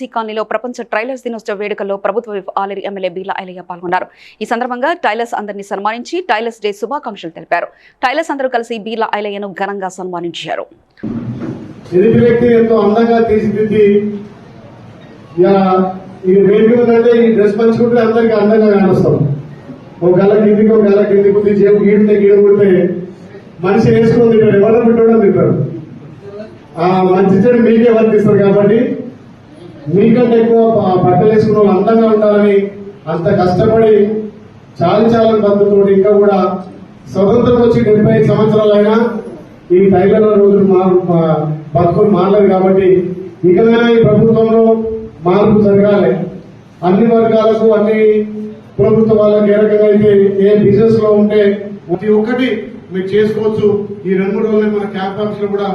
C కాలనీలో ప్రపంచ trailers దినోత్సవ వేడుకల్లో ప్రభుత్వ ఆలరి ఎమ్మెల్యే బీలా ఐలయ్య పాల్గొన్నారు. ఈ సందర్భంగా టైలర్స్ అందరినీ సన్మానించి టైలర్స్ డే శుభాకాంక్షలు తెలిపారు. టైలర్స్ అందరూ కలిసి బీలా ఐలయ్యను ఘనంగా సన్మానించారు. మనిషి వేసుకొని ఆ మంచి చెడు మీకే వర్తిస్తారు కాబట్టి మీకంటే ఎక్కువ బట్టలు వేసుకున్న వాళ్ళు అందంగా ఉండాలని అంత కష్టపడి చాలి చాలని బంధుతోటి ఇంకా కూడా స్వతంత్రం వచ్చి డెబ్బై ఐదు సంవత్సరాలైనా ఈ టైలర్ల రోజులు మా బతుకులు మారలేదు కాబట్టి ఇకనైనా ఈ ప్రభుత్వంలో మార్పు జరగాలి. అన్ని వర్గాలకు అన్ని ప్రభుత్వ వాళ్ళకి ఏ రకంగా అయితే ఏ బిజినెస్లో ఉంటే ప్రతి ఒక్కటి మీరు చేసుకోవచ్చు. ఈ రెండు మూడు రోజులు మన క్యాంప్లో కూడా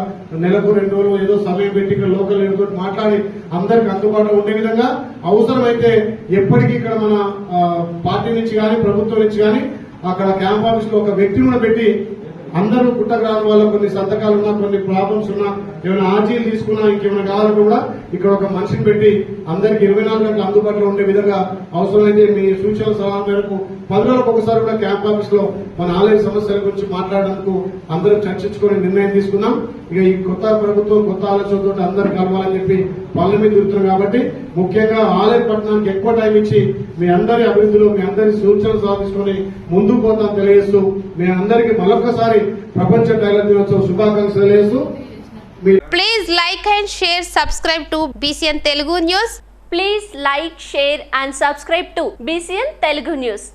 నెలకు రెండు రోజులు ఏదో సమయం పెట్టి ఇక్కడ లోకల్ లీడర్తో మాట్లాడి అందరికి అందుబాటులో ఉండే విధంగా అవసరమైతే ఎప్పటికీ ఇక్కడ మన పార్టీ నుంచి కానీ ప్రభుత్వం నుంచి కానీ అక్కడ క్యాంప్ ఆఫీస్లో ఒక వ్యక్తిని కూడా పెట్టి అందరూ పుట్టగ్రామం వల్ల కొన్ని సంతకాలు ఉన్నా కొన్ని ప్రాబ్లమ్స్ ఉన్నా ఏమైనా ఆర్జీలు తీసుకున్నా ఇంకేమైనా కావాలంటే కూడా ఇక్కడ ఒక మనిషిని పెట్టి అందరికి ఇరవై నాలుగు గంటలు అందుబాటులో ఉండే విధంగా అవసరమైతే మీ సూచన సలహా మేరకు పది రోజులకు ఒకసారి కూడా క్యాంప్ ఆఫీస్లో మన ఆలయ సమస్యల గురించి మాట్లాడడానికి అందరూ చర్చించుకొని నిర్ణయం తీసుకున్నాం. ఇక ఈ కొత్త ప్రభుత్వం కొత్త ఆలోచనతో అందరు కలవాలని చెప్పి పనుల మీద తిరుగుతున్నాం కాబట్టి ముఖ్యంగా ఆలయ పట్టణానికి ఎక్కువ టైం ఇచ్చి మీ అందరి అభివృద్ధిలో మీ అందరి సూచనలు సాధించుకొని ముందుకు పోతాం తెలియజేస్తూ మీ అందరికీ మరొకసారి ప్రపంచ టైలర్ దినోత్సవం శుభాకాంక్షలు తెలియజేస్తూ please like and share subscribe to BCN Telugu news please like share and subscribe to BCN Telugu news